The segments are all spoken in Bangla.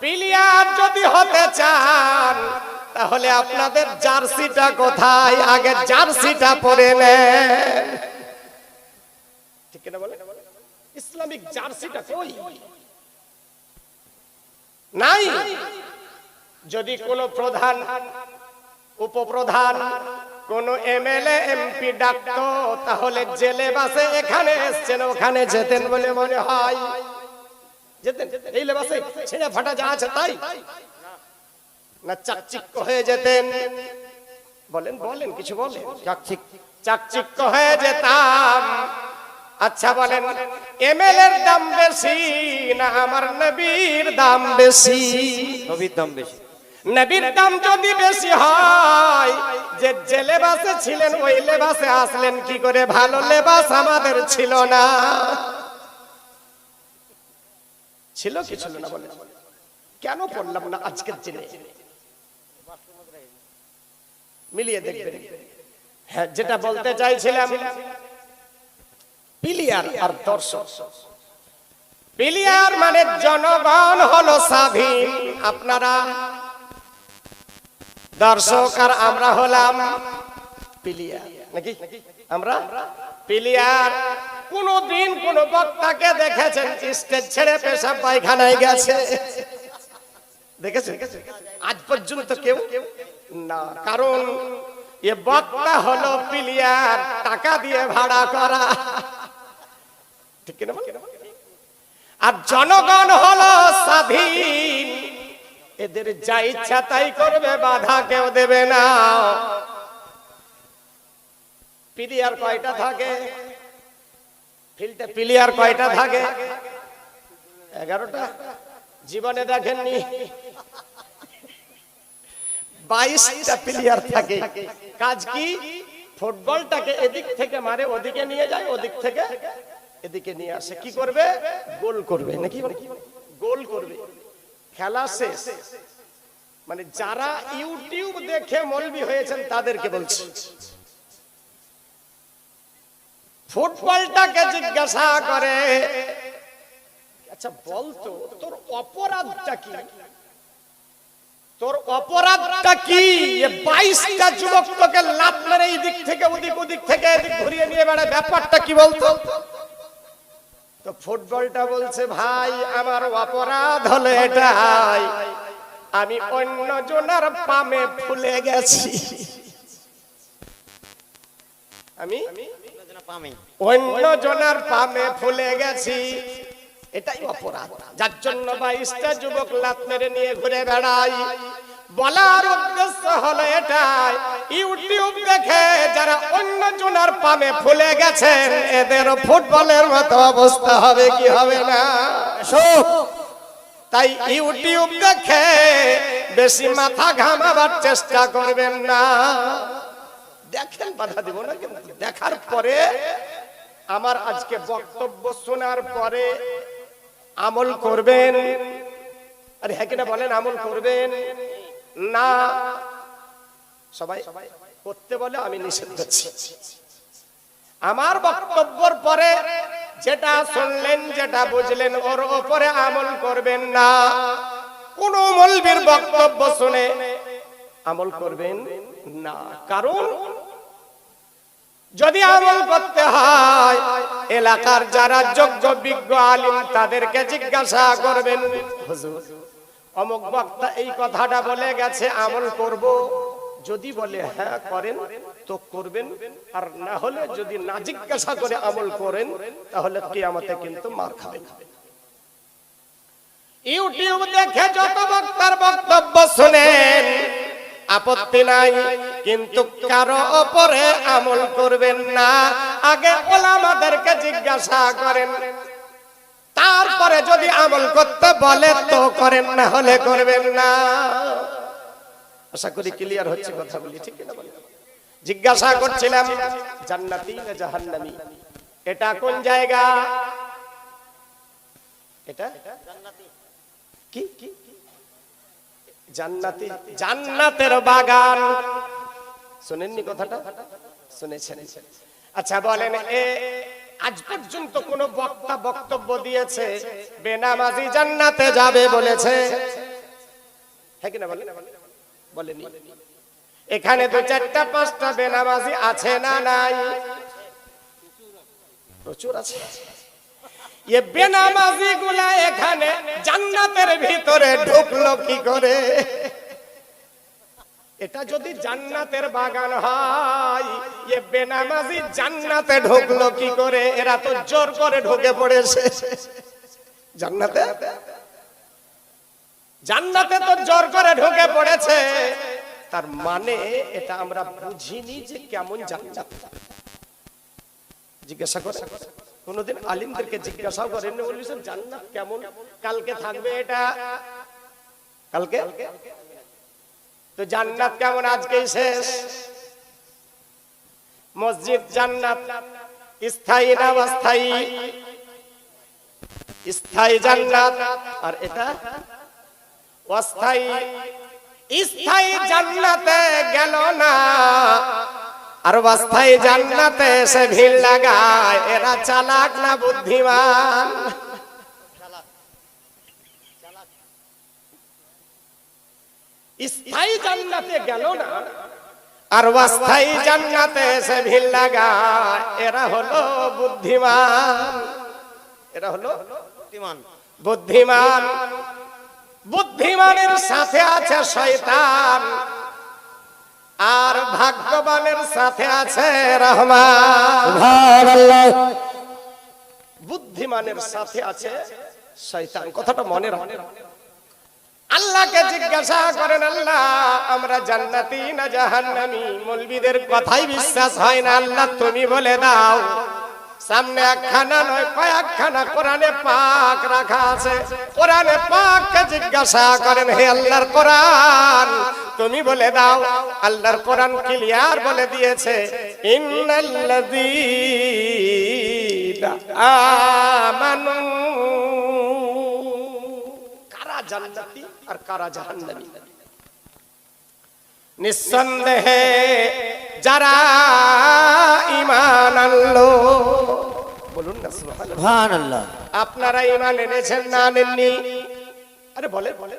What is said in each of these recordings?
প্লেয়ার যদি হতে চান, তাহলে আপনাদের জার্সিটা কোথায়? আগে জার্সিটা পরে নেন। ঠিক না বলে ইসলামিক জার্সিটা কই? নাই। যদি কোনো প্রধান, উপপ্রধান, কোন এমএলএ, এমপি ডাকতো, তাহলে জেলে বাসে এখানে এসছেন, ওখানে যেতেন বলে মনে হয়। যেতেন। এই লেবাসে ছেড়ে ফাটা যা আছে তাই। না চাকচিক্য হয়ে যেতেন। বলেন বলেন কিছু বলেন। চাকচিক চাকচিক্য হয়ে যেতাম। আচ্ছা বলেন এমএল এর দাম বেশি না আমার নবীর দাম বেশি? নবীর দাম বেশি। নবীর দাম যদি বেশি হয় যে যে লেবাসে ছিলেন ওই লেবাসে আসলেন কি করে? ভালো লেবাস আমাদের ছিল না। ছিল কি ছিল না বলে। কেন পড়লাম না আজকের দিনে? মিলিয়ে দেখবেন। হ্যাঁ যেটা বলতে চাইছিলাম পিলিয়ার আর দর্শক। পিলিয়ার মানে জনগণ হলো স্বাধীন। আপনারা দর্শক আর আমরা হলাম পিলিয়ার। নাকি? আমরা পিলিয়ার কোনদিন কোন বক্তাকে দেখেছেন স্টেজ ছেড়ে পেশাব পায়খানায় গেছে। দেখেছেন? আজ পর্যন্ত কেউ? না, কারণ এ বক্তা হলো পিলিয়ার, টাকা দিয়ে ভাড়া করা। ঠিক না আর জনগণ হলো স্বাধীন। এদের যা ইচ্ছা তাই করবে, বাধা কেউ দেবে না। পিলিয়ার কয়টা থাকে? ফিল্ডে পিলিয়ার কয়টা থাকে? এগারোটা? জীবনে দেখেননি? বাইশটা প্লেয়ার থাকে। কাজ কি? ফুটবলটাকে এদিক থেকে মারে, ওদিকে নিয়ে যায়, ওদিক থেকে এদিকে নিয়ে আসে। কি করবে? গোল করবে। নাকি? গোল করবে। খেলা শেষ। মানে যারা ইউটিউব দেখে মলবি হয়েছেন, তাদেরকে বলছি। ফুটবলটাকে জিজ্ঞাসা করে। আচ্ছা বলতো তোর অপরাধটা কি? তোর অপরাধটা কি? বাইশটা যুবক তোকে লাভ মেরে এই দিক থেকে ওদিক ওদিক থেকে এদিক ঘুরিয়ে নিয়ে বেড়ায়। ব্যাপারটা কি বলতো? তো ফুটবলটা বলছে ভাই আমার অপরাধ হলো এটাই। আমি অন্য জনের পামে ফুলে গেছি। আমি? অন্য জনের পামে ফুলে গেছি। এটাই অপরাধ। যার জন্য বাইশটা যুবক লাত মেরে নিয়ে ঘুরে বেড়াই। বলার উদ্দেশ্য হলো এটাই ইউটিউব দেখে যারা অন্য জনের পামে ফুলে গেছেন এদের ফুটবলের মতো অবস্থা হবে কি হবে না? তাই ইউটিউব দেখে বেশি মাথা ঘামাবার চেষ্টা করবেন না। দেখেন, বাধা দিব না কিন্তু। দেখার পরে আমার আজকে বক্তব্য শোনার পরে আমল করবেন। আরে হ্যাঁ কিনা বলেন, আমল করবেন? না। সবাই করতে বলে আমি নিষেধ করছি। আমার বক্তব্যর পরে যেটা শুনলেন, যেটা বুঝলেন, ওর ওপরে আমল করবেন না। কোন মলবির বক্তব্য শুনে আমল করবেন না। কারণ যদি আমল করতে হয় এলাকার যারা যোগ্য বিজ্ঞ আলিম তাদেরকে জিজ্ঞাসা করবেন হুজুর অমুক বক্তা এই কথাটা বলে গেছে আমল করব। যদি বলে হ্যাঁ করেন তো করবেন। আর না হলে যদি না জিজ্ঞাসা করে আমল করেন তাহলে কিয়ামতে কিন্তু মার খাবেন ইউটিউব দেখে যত বক্তার বক্তব্য শুনেন আপত্তি নাই, কিন্তু কারও ওপরে আমল করবেন না। আগে ওলামাদেরকে জিজ্ঞাসা করেন। তারপরে যদি আমল করতে বলে, তো করেন, না হলে করবেন না। আশা করি ক্লিয়ার হচ্ছে কথা বলি ঠিক না জিজ্ঞাসা করছিলাম, জান্নাতি না জাহান্নামী? এটা কোন জায়গা? এটা? জান্নাতি কি? কি? জান্নাতি, জান্নাতের বাগান। শুনেননি কথাটা? শুনেছেন। আচ্ছা বলেন, এ আজ পর্যন্ত কোন বক্তা বক্তব্য দিয়েছে, বেনামাজি জান্নাতে যাবে বলেছে? হ্যাঁ কিনা বলেন? বলেনি। এখানে দু চারটা, পাঁচটা বেনামাজি আছে না নাই? প্রচুর আছে। এ বেনামাজি এখানে জান্নাতের ভিতরে ঢুকলো কি করে? এটা যদি জান্নাতের বাগান হয়, এ বেনামাজি জান্নাতে ঢুকলো কি করে? এরা তো জোর করে ঢুকে পড়েছে। জান্নাতে? জান্নাতে তো জোর করে ঢুকে পড়েছে। তার মানে এটা আমরা বুঝিনি যে কেমন জান্নাত। জিজ্ঞাসা করে। কোনদিন আলিমদেরকে জিজ্ঞাসা করেন জান্নাত কেমন? কালকে থাকবে এটা। কালকে? তো জান্নাত কেমন আজকেই শেষ। মসজিদ জান্নাত, স্থায়ী না অস্থায়ী? স্থায়ী জান্নাত, আর এটা? অস্থায়ী। স্থায়ী জান্নাতে গেল না। আর অস্থায়ী জান্নাতে এসে ভিড় লাগায় এরা চালাক না বুদ্ধিমান? স্থায়ী জান্নাতে গেল না? আর অস্থায়ী জান্নাতে এসে ভিড় লাগায় এরা হলো বুদ্ধিমান। এরা হলো বুদ্ধিমান। বুদ্ধিমান। বুদ্ধিমানের সাথে আছে শয়তান। আর ভাগ্যবানের সাথে আছে রহমান। বুদ্ধিমানের সাথে আছে শয়তান। কথাটা মনে রাখেন আল্লাহকে জিজ্ঞাসা করেন আল্লাহ আমরা জান্নাতি না জাহান্নামী? মুলবিদের কথাই বিশ্বাস হয় না আল্লাহ তুমি বলে দাও। সামনে একখানা নয়, কয়েকখানা কোরআনে পাক রাখা আছে। কোরআনে পাককে জিজ্ঞাসা করেন, হে আল্লাহর কোরআন, তুমি বলে দাও, আল্লাহর কোরআন ক্লিয়ার বলে দিয়েছে আমানু। কারা জান্নাতি আর কারা জাহান্নামী? নিঃসন্দেহে যারা ইমান আনলো বলুন না সুবহানাল্লাহ। আপনারা ইমান এনেছেন না আনেননি? আরে বলে বলে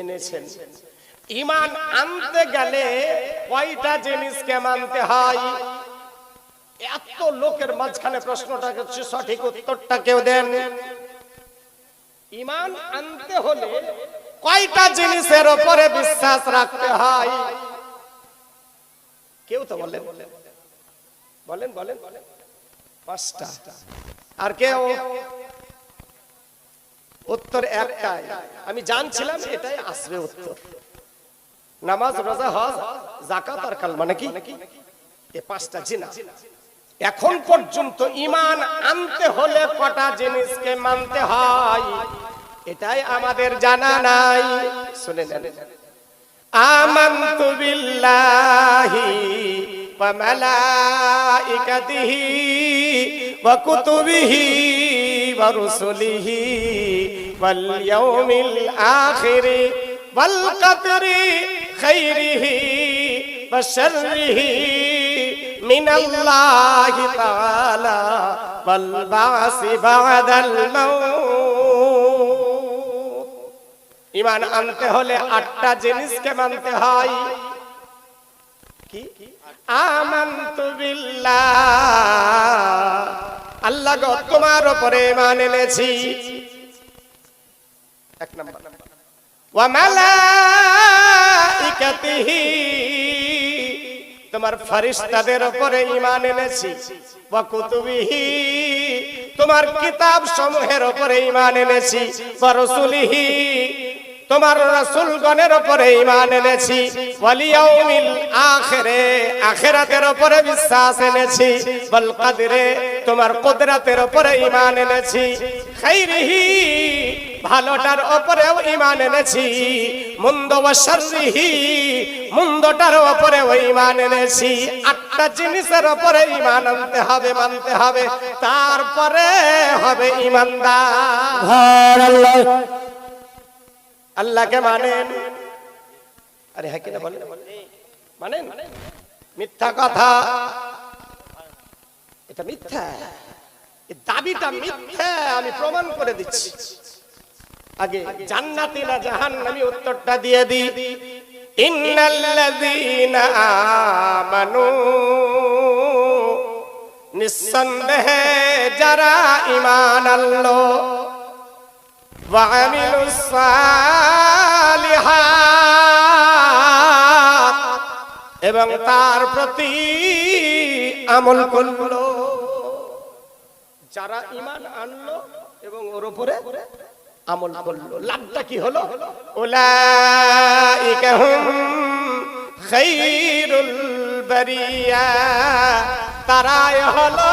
এনেছেন। ইমান আনতে গেলে কয়টা জিনিসকে মানতে হয়? এত লোকের মাঝখানে প্রশ্নটা হচ্ছে সঠিক উত্তরটা কেউ দেন? ইমান আনতে হলে কয়টা জিনিসের উপরে বিশ্বাস রাখতে হয়? কেউ তো বলেন। বলেন বলেন। বলেন পাঁচটা। আর কেউ? উত্তর একটাই। আমি জানছিলাম এটাই আসবে উত্তর। নামাজ, রোজা, হজ জাকাত আর কাল মানে কি? এ পাঁচটা জিনিস এখন পর্যন্ত ইমান আনতে হলে কটা জিনিসকে মানতে হয়? এটাই আমাদের জানা নাই। শুনে নেন। আমান্তু বিল্লাহি ওয়া মালাইকাতিহি ওয়া কুতুবিহি ওয়া রুসুলিহি ওয়াল ইয়াউমিল আখিরি ওয়াল কদরি খাইরিহি ওয়া শাররিহি ইমান আনতে হলে আটটা জিনিসকে মানতে হয়। আমান্তু আল্লাহ গো, তোমার উপরে ইমান এনেছি। এক নম্বর। তোমার ফেরেশতাদের উপরে ঈমান এনেছি। ওয়া কুতুবিহি। তোমার কিতাব সমূহের উপরে ইমান এনেছি। ওয়া তোমার রাসূলগণের উপরে ঈমান এনেছি ওয়াল ইয়াউমিল আখিরে, আখিরাতের বিশ্বাস এনেছি বল কদরে তোমার কুদরতের উপরে ঈমান এনেছি ভালোটার উপরেও ঈমান এনেছি মন্দ ওয়া শাররিহি, মন্দটার উপরে ঈমান এনেছি, আটটা জিনিসের উপরে ঈমান আনতে হবে, মানতে হবে, তারপরে হবে ঈমানদার। আল্লাহকে মানেন। আরে হ্যাঁ কিনা বলেন। মানেন? মিথ্যা কথা। এটা মিথ্যা। দাবিটা মিথ্যা আমি প্রমাণ করে দিচ্ছি। আগে জান্নাতি না জাহান্নামী উত্তরটা দিয়ে দি ইন্নাল্লাযীনা আমানু নিঃসন্দেহে যারা ঈমান আনলো আমিলুস সালিহাত এবং তার প্রতি আমল করল। যারা ইমান আনলো এবং ওর উপরে আমল করল। লাভটা কি হলো? উলাইকা হুম খাইরুল বারিয়া। তারাই হলো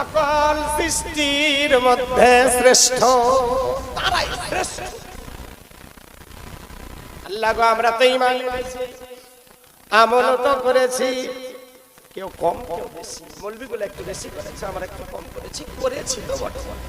সকল সৃষ্টির মধ্যে শ্রেষ্ঠ। তারাই শ্রেষ্ঠ। আল্লাহ গো, আমরা তো ইমান আমল তো করেছি। কেউ কম, কেউ বেশি। মলবিগুলো একটু বেশি করেছে, আমরা একটু কম করেছি। করেছি তো বর্তমানে